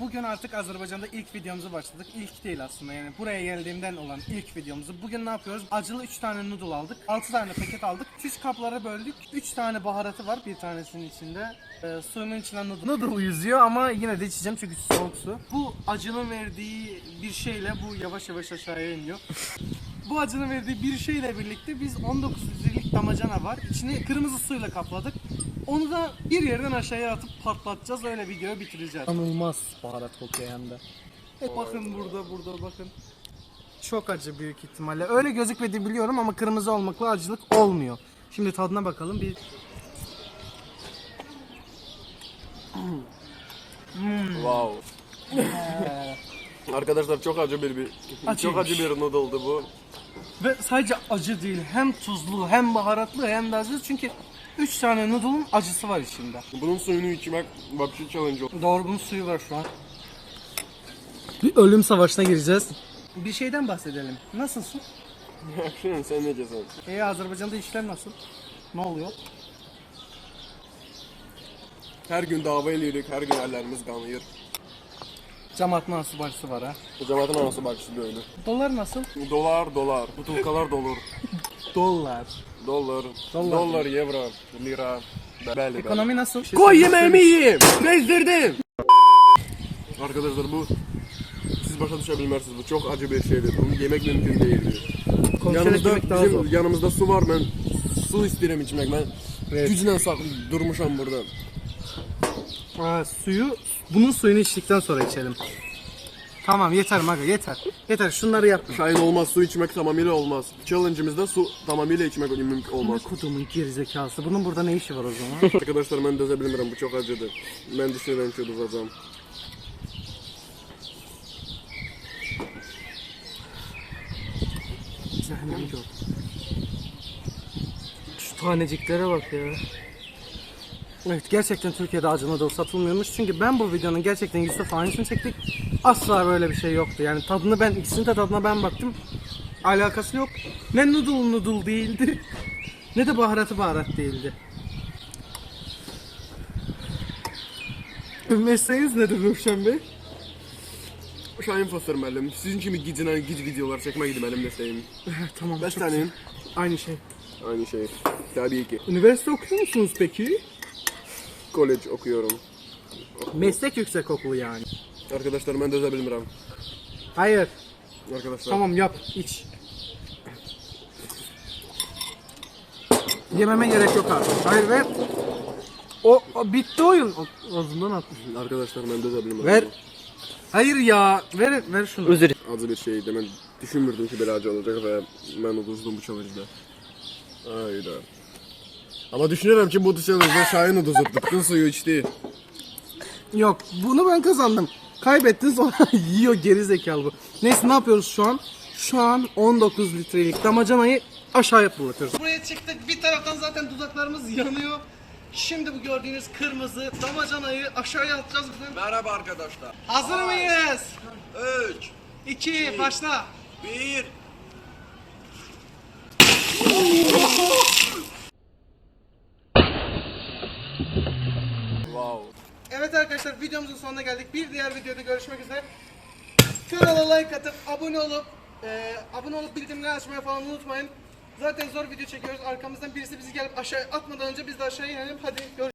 bugün artık Azerbaycan'da ilk videomuzu başladık. İlk değil aslında yani buraya geldiğimden olan ilk videomuzu. Bugün ne yapıyoruz? Acılı 3 tane noodle aldık. 6 tane paket aldık. Küçük kaplara böldük. 3 tane baharatı var bir tanesinin içinde. Ee, suyunun içinden noodle. Noodle yüzüyor ama yine de içeceğim çünkü soğuk su. Bu acının verdiği bir şeyle bu yavaş yavaş aşağıya iniyor. Bu acının verdiği bir şeyle birlikte biz 19 litrelik damacana var. İçini kırmızı suyla kapladık. Onu da bir yerden aşağıya atıp patlatacağız. Öyle videoyu bitireceğiz. Anılmaz baharat kokuyor hem de. Bakın burada burada bakın. Çok acı büyük ihtimalle. Öyle gözükmediği biliyorum ama kırmızı olmakla acılık olmuyor. Şimdi tadına bakalım. Bir Wow. Arkadaşlar çok acı bir, bir çok acı bir noodle'dı bu. Ve sadece acı değil. Hem tuzlu hem baharatlı hem de acı. Çünkü 3 tane noodle'un acısı var içinde. Bunun suyunu içmek vapşi challenge oldu. Doğru bunun suyu var şu an. Bir ölüm savaşına gireceğiz. Bir şeyden bahsedelim. Nasılsın? Sen ne diyorsun? E Azerbaycan'da işler nasıl? Ne oluyor? Her gün dava ediyoruz, her gün ellerimiz kanıyor. Cemaat başısı var ha? Cemaatin anası bakışı böyle. Dolar nasıl? Dolar, dolar, butulkalar dolar. Dolar. Dolar, Dolar. dolar, euro, lira. Belli belli. Ekonomi nasıl? Koy yemeğimi yiyeyim. Bezdirdim. Arkadaşlar bu siz başa düşebilmezsiniz. Bu çok acı bir şeydir. Bunu yemek mümkün değildir. Konuşarak Yanımızda yemek daha bizim zor. yanımızda su var. Ben su isterim içmek. Ben gücüne sak durmuşam burada. Aa, suyu, bunun suyunu içtikten sonra içelim. Tamam yeter maga yeter. Yeter şunları yapma. Şahin olmaz, su içmek tamamıyla olmaz. Challenge'ımızda su tamamıyla içmek mümkün Ne olmaz. kodumun gerizekası. Bunun burada ne işi var o zaman? Arkadaşlar ben döze bilmiyorum, bu çok acıdı. Ben düşünüyorum ki dözacağım. Cehennem gördüm. Şu taneciklere bak ya. Evet gerçekten Türkiye'de acı noodle satılmıyormuş. Çünkü ben bu videonun gerçekten Yusuf aynısını çektik. Asla böyle bir şey yoktu. Yani tadını ben ikisinin de tadına ben baktım. Alakası yok. Ne noodle noodle değildi. ne de baharatı baharat değildi. Mesleğiniz nedir Ruşen Bey? Şahin Fosser müəllim, sizin kimi gicine gic videolar çekmekdi benim mesleğim. tamam. Beş çok tane. güzel. Aynı şey. Aynı şey. Tabii ki. Üniversite okuyor musunuz peki? College okuyorum. Meslek yüksekokulu yani. Arkadaşlar ben döze bilmirəm. Hayır. Arkadaşlar. Tamam yap iç. Yememe gerek yok artık. Hayır ver. O, o bitti oyun. O, ağzından atmış. Arkadaşlar ben döze bilmirəm. Ver. Hayır ya. Ver ver şunu. Özür Acı bir şeydi. Ben düşünmürdüm ki böyle acı olacak ve ben uduzdum bu challenge'da. Hayda. Ama düşünüyorum ki bu challenge'da Şahin uduzuptu. Bütün suyu içti. Yok bunu ben kazandım. Kaybettin sonra yiyor geri zekalı bu. Neyse ne yapıyoruz şu an? Şu an 19 litrelik damacanayı aşağıya fırlatıyoruz. Buraya çıktık. Bir taraftan zaten dudaklarımız yanıyor. Şimdi bu gördüğünüz kırmızı damacanayı aşağıya atacağız. Merhaba arkadaşlar. Hazır mıyız? 3, 2 başla. 1. wow. Evet arkadaşlar videomuzun sonuna geldik. Bir diğer videoda görüşmek üzere. Kanala like atıp abone olup e, abone olup bildirimleri açmayı falan unutmayın. Zaten zor video çekiyoruz. Arkamızdan birisi bizi gelip aşağı atmadan önce biz de aşağı inelim. Hadi görüşürüz.